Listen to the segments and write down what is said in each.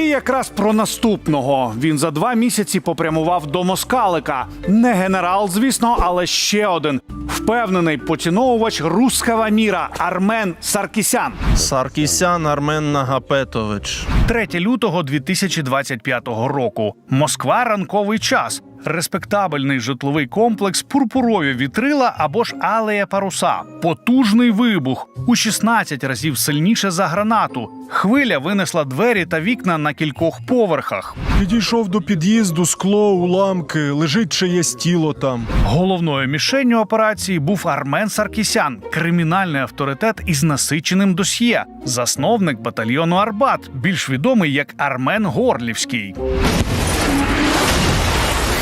І якраз про наступного він за два місяці попрямував до Москалика. Не генерал, звісно, але ще один впевнений поціновувач руского міра Армен Саркісян. Саркісян Армен Нагапетович. 3 лютого 2025 року. Москва ранковий час. Респектабельний житловий комплекс пурпурові вітрила або ж алея паруса. Потужний вибух у 16 разів сильніше за гранату. Хвиля винесла двері та вікна на кількох поверхах. Підійшов до під'їзду, скло, уламки, лежить чиєсь тіло там. Головною мішенню операції був Армен Саркісян, кримінальний авторитет із насиченим досьє, засновник батальйону Арбат, більш відомий як Армен Горлівський.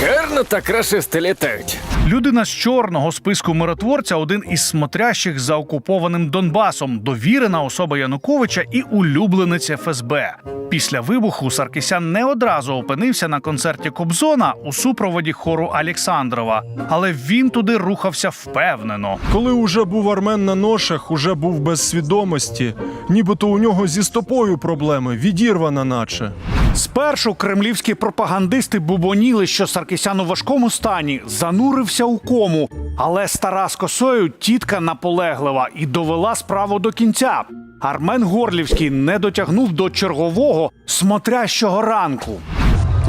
Гарно так рашисти літають. Людина з чорного списку миротворця, один із смотрящих за окупованим Донбасом, довірена особа Януковича і улюбленець ФСБ. Після вибуху Саркісян не одразу опинився на концерті Кобзона у супроводі хору Александрова, але він туди рухався впевнено. Коли уже був Армен на ношах, уже був без свідомості, нібито у нього зі стопою проблеми, відірвана наче. Спершу кремлівські пропагандисти бубоніли, що Саркісян у важкому стані занурився у кому. Але стара з косою тітка наполеглива і довела справу до кінця. Армен Горлівський не дотягнув до чергового смотрящого ранку.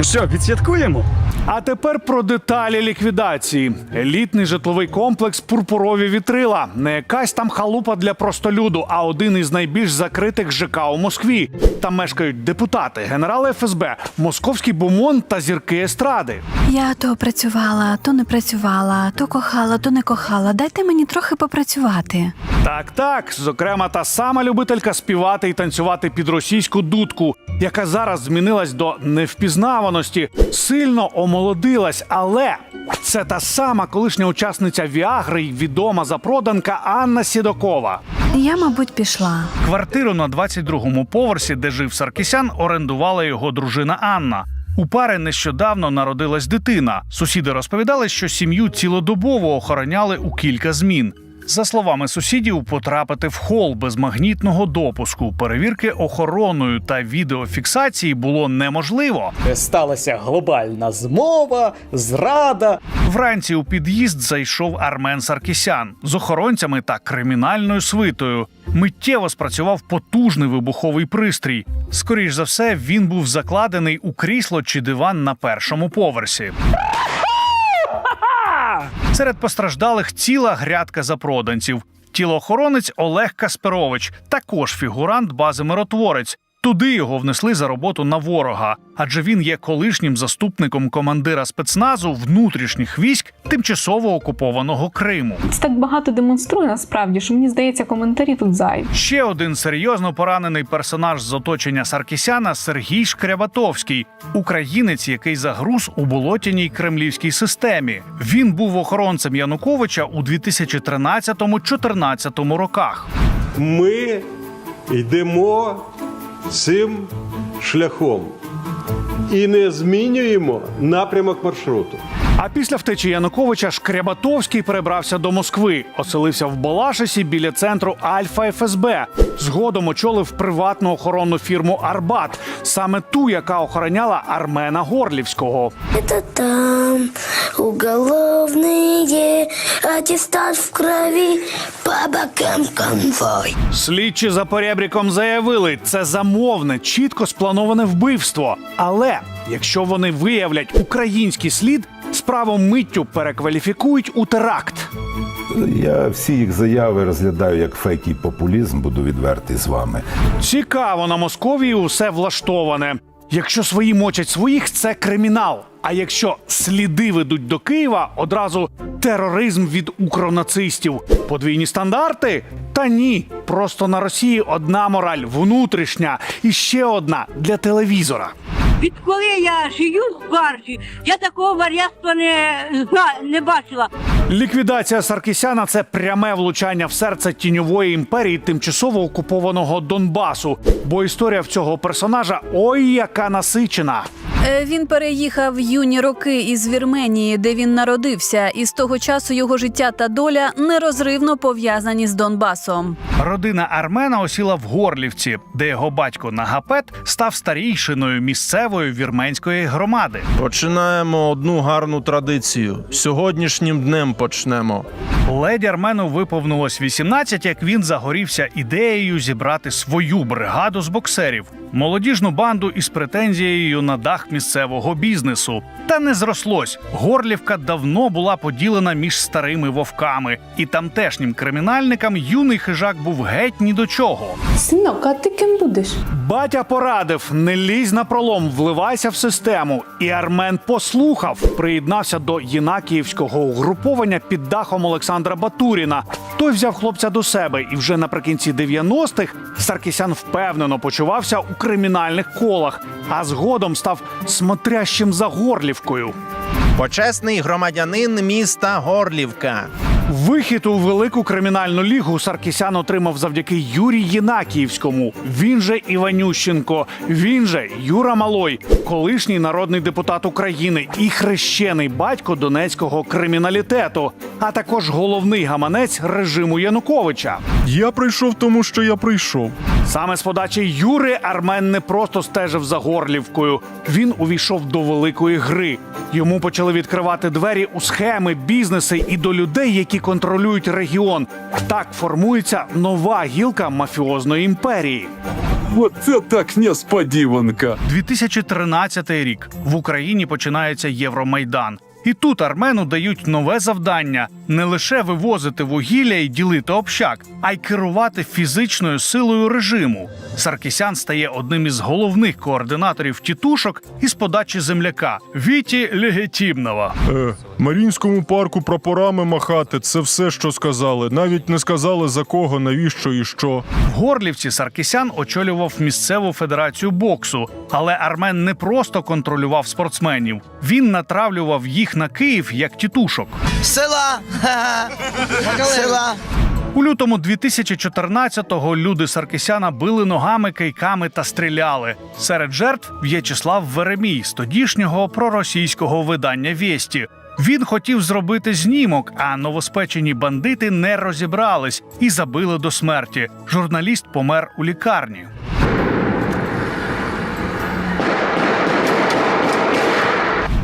Що, відсвяткуємо? А тепер про деталі ліквідації. Елітний житловий комплекс Пурпурові вітрила. Не якась там халупа для простолюду, а один із найбільш закритих ЖК у Москві. Там мешкають депутати, генерали ФСБ, московський бумон та зірки естради. Я то працювала, то не працювала, то кохала, то не кохала. Дайте мені трохи попрацювати. Так, так, зокрема, та сама любителька співати і танцювати під російську дудку, яка зараз змінилась до невпізнаваності, сильно омолодилась, але це та сама колишня учасниця Віагри й відома запроданка Анна Сідокова. Я, мабуть, пішла. Квартиру на 22-му поверсі, де жив Саркісян, орендувала його дружина Анна. У пари нещодавно народилась дитина. Сусіди розповідали, що сім'ю цілодобово охороняли у кілька змін. За словами сусідів, потрапити в хол без магнітного допуску, перевірки охороною та відеофіксації було неможливо. Сталася глобальна змова, зрада. Вранці у під'їзд зайшов Армен Саркісян з охоронцями та кримінальною свитою. Миттєво спрацював потужний вибуховий пристрій. Скоріш за все, він був закладений у крісло чи диван на першому поверсі. Серед постраждалих ціла грядка запроданців. Тілоохоронець Олег Касперович, також фігурант бази миротворець. Туди його внесли за роботу на ворога, адже він є колишнім заступником командира спецназу внутрішніх військ тимчасово окупованого Криму. Це так багато демонструє насправді, що мені здається, коментарі тут зайві. Ще один серйозно поранений персонаж з оточення Саркісяна Сергій Шкрябатовський, українець, який загруз у болотяній кремлівській системі. Він був охоронцем Януковича у 2013-14 роках. Ми йдемо цим шляхом і не змінюємо напрямок маршруту. А після втечі Януковича Шкрябатовський перебрався до Москви, оселився в Балашисі біля центру Альфа ФСБ. Згодом очолив приватну охоронну фірму Арбат, саме ту, яка охороняла Армена Горлівського. Это там уголовные аттестат в крови по бокам конвой. Слідчі за поребріком заявили, це замовне, чітко сплановане вбивство. Але якщо вони виявлять український слід, справу миттю перекваліфікують у теракт. Я всі їх заяви розглядаю як фейк і популізм, буду відвертий з вами. Цікаво, на Московії усе влаштоване. Якщо свої мочать своїх, це кримінал. А якщо сліди ведуть до Києва, одразу тероризм від укронацистів. Подвійні стандарти? Та ні. Просто на Росії одна мораль внутрішня і ще одна для телевізора. Відколи я жию в баржі, я такого вар'ятства не, не бачила. Ліквідація Саркісяна це пряме влучання в серце тіньової імперії тимчасово окупованого Донбасу. Бо історія в цього персонажа ой яка насичена. Е, Він переїхав в юні роки із Вірменії, де він народився, і з того часу його життя та доля нерозривно пов'язані з Донбасом. Родина Армена осіла в Горлівці, де його батько Нагапет став старійшиною місцевої вірменської громади. Починаємо одну гарну традицію. Сьогоднішнім днем почнемо. Леді Армену виповнилось 18, як він загорівся ідеєю зібрати свою бригаду з боксерів, молодіжну банду із претензією на дах місцевого бізнесу. Та не зрослось. Горлівка давно була поділена між старими вовками, і тамтешнім кримінальникам юний хижак був геть ні до чого. Синок, а ти ким будеш? Батя порадив: не лізь на пролом, вливайся в систему. І Армен послухав, приєднався до Єнакіївського угруповання під дахом Олександра Батуріна. Той взяв хлопця до себе, і вже наприкінці 90-х Саркісян впевнено почувався у кримінальних колах, а згодом став смотрящим за Горлівкою. Почесний громадянин міста Горлівка. Вихід у велику кримінальну лігу Саркісян отримав завдяки Юрій Єнакіївському. Він же Іванющенко, він же Юра Малой, колишній народний депутат України і хрещений батько донецького криміналітету, а також головний гаманець режиму Януковича. Я прийшов тому, що я прийшов. Саме з подачі Юри Армен не просто стежив за Горлівкою. Він увійшов до великої гри. Йому почали відкривати двері у схеми, бізнеси і до людей, які контролюють регіон. Так формується нова гілка мафіозної імперії. Вот це так несподіванка. 2013 рік в Україні починається Євромайдан. І тут Армену дають нове завдання не лише вивозити вугілля і ділити общак, а й керувати фізичною силою режиму. Саркісян стає одним із головних координаторів тітушок із подачі земляка Віті Легетімнова. Е, Марінському парку прапорами махати це все, що сказали. Навіть не сказали за кого, навіщо і що. В Горлівці Саркісян очолював місцеву федерацію боксу, але Армен не просто контролював спортсменів, він натравлював їх на Київ як тітушок. Села! Села! У лютому 2014-го люди Саркісяна били ногами, кийками та стріляли. Серед жертв В'ячеслав Веремій з тодішнього проросійського видання Вєсті. Він хотів зробити знімок, а новоспечені бандити не розібрались і забили до смерті. Журналіст помер у лікарні.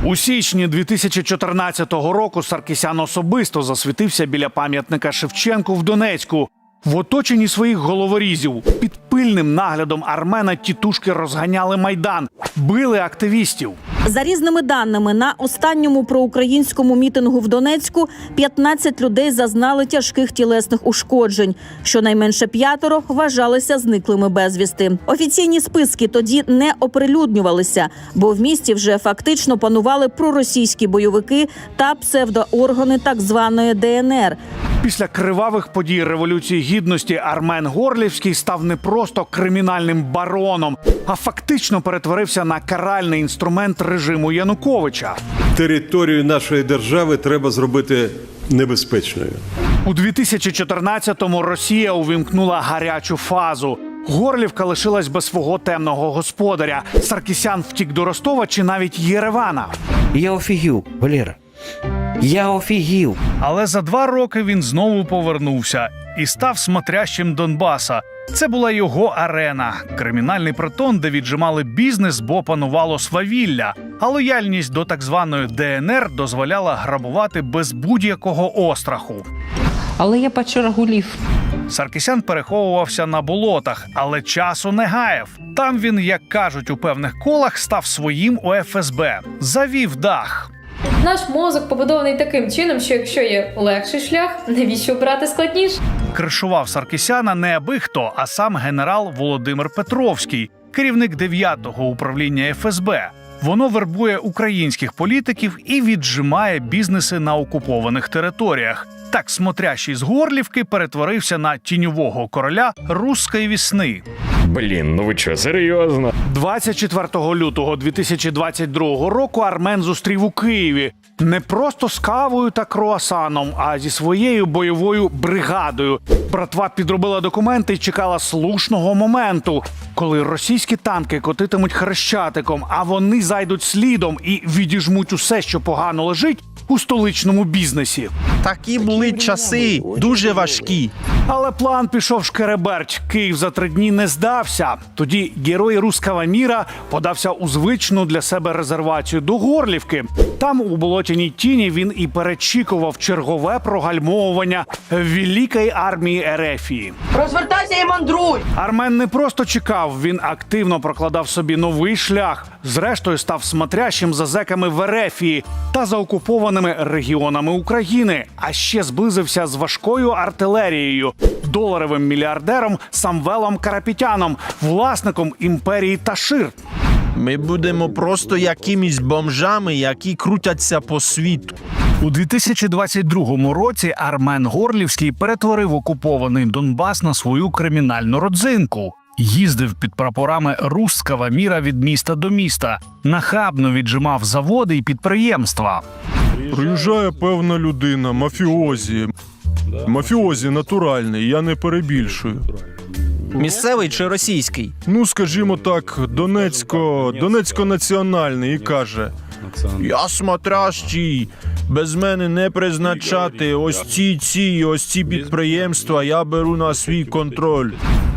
У січні 2014 року Саркісян особисто засвітився біля пам'ятника Шевченку в Донецьку. В оточенні своїх головорізів під пильним наглядом Армена тітушки розганяли майдан, били активістів. За різними даними, на останньому проукраїнському мітингу в Донецьку 15 людей зазнали тяжких тілесних ушкоджень. Щонайменше п'ятеро вважалися зниклими безвісти. Офіційні списки тоді не оприлюднювалися, бо в місті вже фактично панували проросійські бойовики та псевдооргани так званої ДНР. Після кривавих подій революції гідності Армен Горлівський став не просто кримінальним бароном, а фактично перетворився на каральний інструмент режиму Януковича. Територію нашої держави треба зробити небезпечною. У 2014-му Росія увімкнула гарячу фазу. Горлівка лишилась без свого темного господаря. Саркісян втік до Ростова чи навіть Єревана. Я офігів, Валера. Я офігів. Але за два роки він знову повернувся і став смотрящим Донбаса. Це була його арена, кримінальний притон, де віджимали бізнес, бо панувало свавілля. А лояльність до так званої ДНР дозволяла грабувати без будь-якого остраху. Але я бачу рагулів. Саркісян переховувався на болотах, але часу не гаяв. Там він, як кажуть у певних колах, став своїм у ФСБ, завів дах. Наш мозок побудований таким чином, що якщо є легший шлях, навіщо брати складніше? Кришував Саркісяна не аби хто, а сам генерал Володимир Петровський, керівник 9-го управління ФСБ. Воно вербує українських політиків і віджимає бізнеси на окупованих територіях. Так смотрящий з Горлівки перетворився на тіньового короля руської вісни. Блін, ну ви що, серйозно? 24 лютого 2022 року Армен зустрів у Києві не просто з кавою та круасаном, а зі своєю бойовою бригадою. Братва підробила документи і чекала слушного моменту, коли російські танки котитимуть хрещатиком, а вони зайдуть слідом і відіжмуть усе, що погано лежить у столичному бізнесі. Такі були часи, дуже важкі. Але план пішов шкереберть. Київ за три дні не здався. Тоді герой руского міра подався у звичну для себе резервацію до Горлівки. Там у болотяній тіні він і перечікував чергове прогальмовування великої армії Ерефії. Розвертайся і мандруй! Армен не просто чекав, він активно прокладав собі новий шлях. Зрештою, став смотрящим за зеками в Ерефії та за окупованими регіонами України. А ще зблизився з важкою артилерією, доларовим мільярдером Самвелом Карапітяном, власником імперії Ташир. Ми будемо просто якимись бомжами, які крутяться по світу. У 2022 році Армен Горлівський перетворив окупований Донбас на свою кримінальну родзинку. Їздив під прапорами русского міра від міста до міста, нахабно віджимав заводи і підприємства. Приїжджає певна людина, мафіозі. Мафіозі натуральний, я не перебільшую. Місцевий чи російський? Ну, скажімо так, Донецько, Донецько-національний і каже: Я смотрящий, без мене не призначати ось ці ці, ось ці підприємства. Я беру на свій контроль.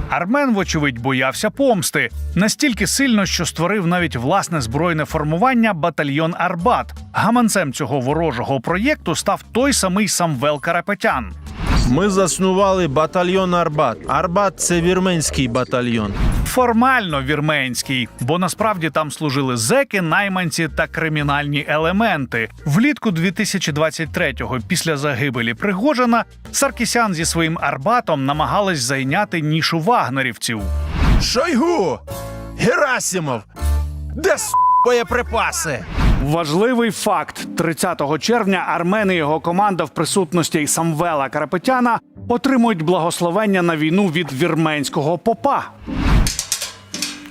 Армен, вочевидь, боявся помсти настільки сильно, що створив навіть власне збройне формування батальйон Арбат. Гаманцем цього ворожого проєкту став той самий Самвел Карапетян. Ми заснували батальйон Арбат. Арбат це вірменський батальйон. Формально вірменський, бо насправді там служили зеки, найманці та кримінальні елементи. Влітку 2023-го, після загибелі Пригожина, Саркісян зі своїм Арбатом намагались зайняти нішу вагнерівців. Шойгу! Герасимов! Де с боєприпаси? Важливий факт: 30 червня Армен і його команда в присутності Самвела Карапетяна отримують благословення на війну від вірменського попа.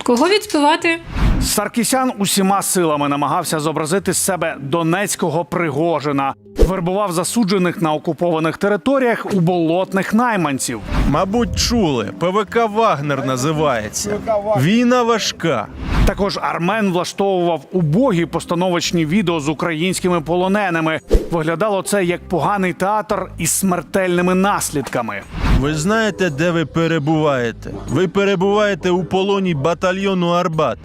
Кого відспівати? Саркісян усіма силами намагався зобразити з себе донецького Пригожина, вербував засуджених на окупованих територіях у болотних найманців. Мабуть, чули. ПВК Вагнер називається. Війна важка. Також Армен влаштовував убогі постановочні відео з українськими полоненими. Виглядало це як поганий театр із смертельними наслідками. Ви знаєте, де ви перебуваєте? Ви перебуваєте у полоні батальйону Арбат.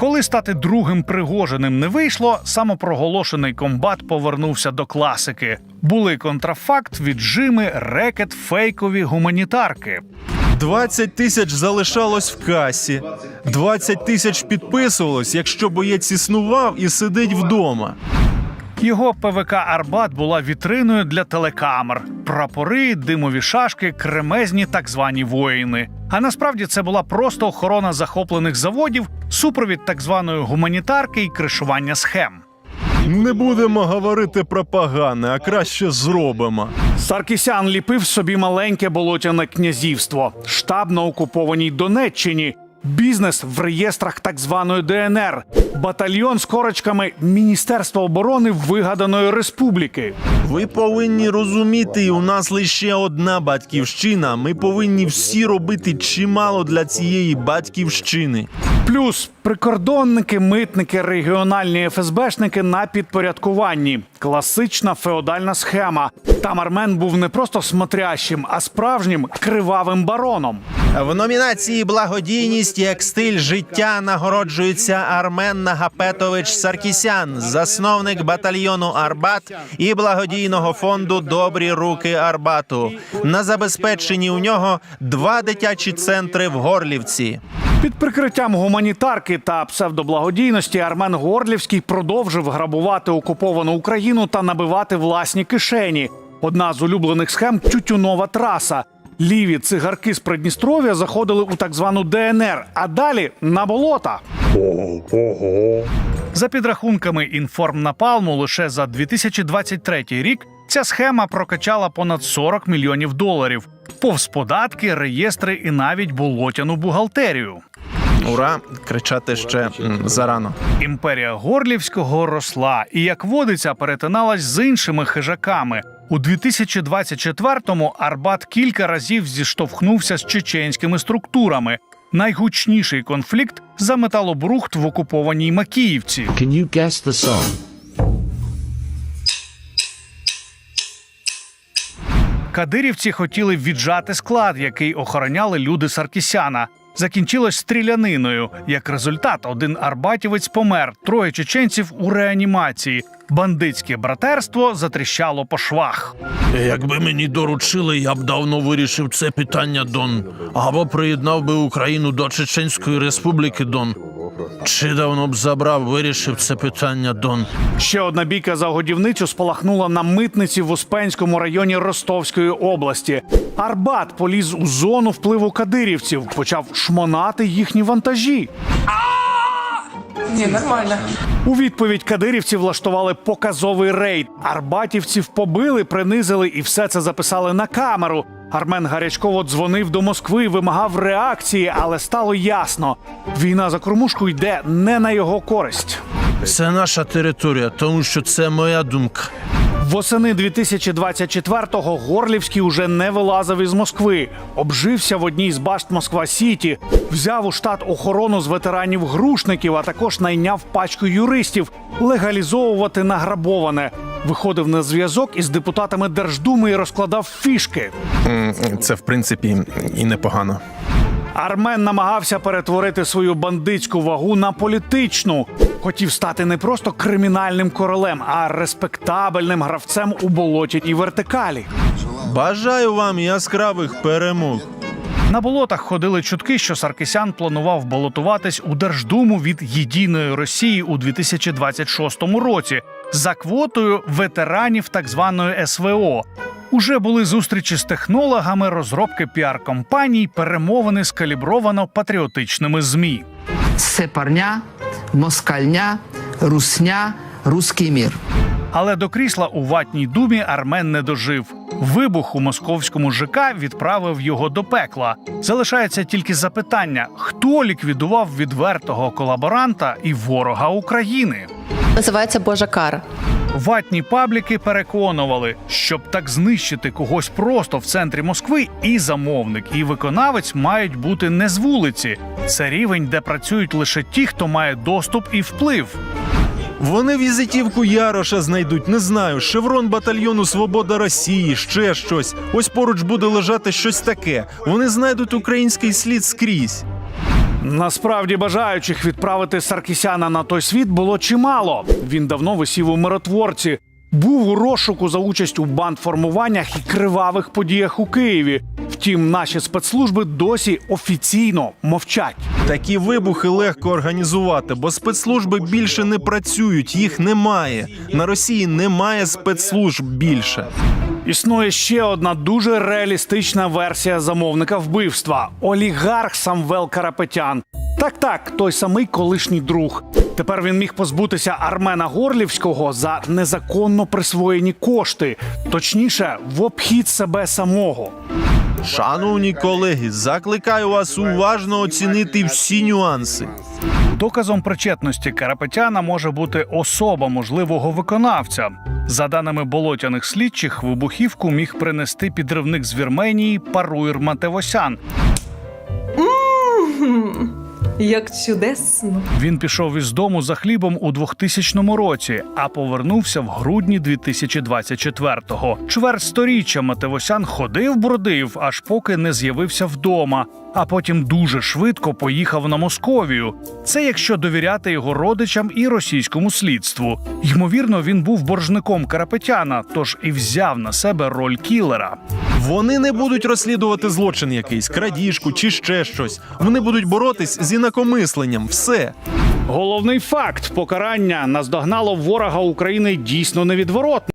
Коли стати другим Пригожиним не вийшло, самопроголошений комбат повернувся до класики. Були контрафакт, віджими, рекет, фейкові гуманітарки. 20 тисяч залишалось в касі, 20 тисяч підписувалось, якщо боєць існував і сидить вдома. Його ПВК Арбат була вітриною для телекамер, прапори, димові шашки, кремезні так звані воїни. А насправді це була просто охорона захоплених заводів, супровід так званої гуманітарки і кришування схем. Не будемо говорити про погане, а краще зробимо. Саркісян ліпив собі маленьке болотяне князівство, штаб на окупованій Донеччині, бізнес в реєстрах так званої ДНР, батальйон з корочками Міністерства оборони вигаданої республіки. Ви повинні розуміти, у нас лише одна батьківщина. Ми повинні всі робити чимало для цієї батьківщини. Плюс прикордонники, митники, регіональні ФСБшники на підпорядкуванні. Класична феодальна схема. Там Армен був не просто смотрящим, а справжнім кривавим бароном. В номінації Благодійність як стиль життя нагороджується Армен Нагапетович Саркісян, засновник батальйону Арбат і благодійного фонду Добрі руки Арбату. На забезпеченні у нього два дитячі центри в Горлівці. Під прикриттям гуманітарки та псевдоблагодійності Армен Горлівський продовжив грабувати окуповану Україну та набивати власні кишені. Одна з улюблених схем тютюнова траса. Ліві цигарки з Придністров'я заходили у так звану ДНР, а далі на болота. За підрахунками інформнапалму, лише за 2023 рік Ця схема прокачала понад 40 мільйонів доларів, повз податки, реєстри і навіть болотяну бухгалтерію. Ура! Кричати ще зарано. Імперія Горлівського росла і, як водиться, перетиналась з іншими хижаками. У 2024-му Арбат кілька разів зіштовхнувся з чеченськими структурами. Найгучніший конфлікт за металобрухт в окупованій Макіївці. Can you guess the song? Кадирівці хотіли віджати склад, який охороняли люди Саркісяна. Закінчилось стріляниною. Як результат, один арбатівець помер, троє чеченців у реанімації. Бандитське братерство затріщало по швах. Якби мені доручили, я б давно вирішив це питання Дон. Або приєднав би Україну до Чеченської Республіки Дон. Чи давно б забрав, вирішив це питання Дон. Ще одна бійка за годівницю спалахнула на митниці в Успенському районі Ростовської області. Арбат поліз у зону впливу кадирівців, почав шмонати їхні вантажі. Ні, нормально. У відповідь кадирівці влаштували показовий рейд. Арбатівців побили, принизили і все це записали на камеру. Армен гарячково дзвонив до Москви, вимагав реакції, але стало ясно: війна за кормушку йде не на його користь. Це наша територія, тому що це моя думка. Восени 2024-го Горлівський уже не вилазив із Москви. Обжився в одній з башт Москва Сіті, взяв у штат охорону з ветеранів грушників, а також найняв пачку юристів легалізовувати награбоване. Виходив на зв'язок із депутатами Держдуми і розкладав фішки. Це в принципі і непогано. Армен намагався перетворити свою бандитську вагу на політичну. Хотів стати не просто кримінальним королем, а респектабельним гравцем у болотяній вертикалі. Бажаю вам яскравих перемог. На болотах ходили чутки, що Саркисян планував балотуватись у Держдуму від Єдиної Росії у 2026 році за квотою ветеранів так званої СВО. Уже були зустрічі з технологами, розробки піар-компаній, перемовини з калібровано патріотичними змі. Сепарня, москальня, русня, руський мір. Але до крісла у ватній думі Армен не дожив. Вибух у московському ЖК відправив його до пекла. Залишається тільки запитання: хто ліквідував відвертого колаборанта і ворога України? Називається Божа кара. Ватні пабліки переконували, щоб так знищити когось просто в центрі Москви, і замовник, і виконавець мають бути не з вулиці. Це рівень, де працюють лише ті, хто має доступ і вплив. Вони візитівку Яроша знайдуть, не знаю, шеврон батальйону Свобода Росії, ще щось. Ось поруч буде лежати щось таке. Вони знайдуть український слід скрізь. Насправді бажаючих відправити Саркісяна на той світ було чимало. Він давно висів у миротворці, був у розшуку за участь у бандформуваннях і кривавих подіях у Києві. Втім, наші спецслужби досі офіційно мовчать. Такі вибухи легко організувати, бо спецслужби більше не працюють, їх немає. На Росії немає спецслужб більше. Існує ще одна дуже реалістична версія замовника вбивства олігарх Самвел Карапетян. Так, так, той самий колишній друг. Тепер він міг позбутися Армена Горлівського за незаконно присвоєні кошти, точніше, в обхід себе самого. Шановні колеги, закликаю вас уважно оцінити всі нюанси. Доказом причетності Карапетяна може бути особа можливого виконавця. За даними болотяних слідчих, вибухівку міг принести підривник з Вірменії Паруїр Матевосян. Як чудесно. Він пішов із дому за хлібом у 2000 році, а повернувся в грудні 2024-го. Чверть сторіччя Матевосян ходив бродив, аж поки не з'явився вдома. А потім дуже швидко поїхав на Московію. Це якщо довіряти його родичам і російському слідству. Ймовірно, він був боржником Карапетяна, тож і взяв на себе роль кілера. Вони не будуть розслідувати злочин якийсь, крадіжку чи ще щось. Вони будуть боротись з інакомисленням. Все. Головний факт покарання наздогнало ворога України дійсно невідворотно.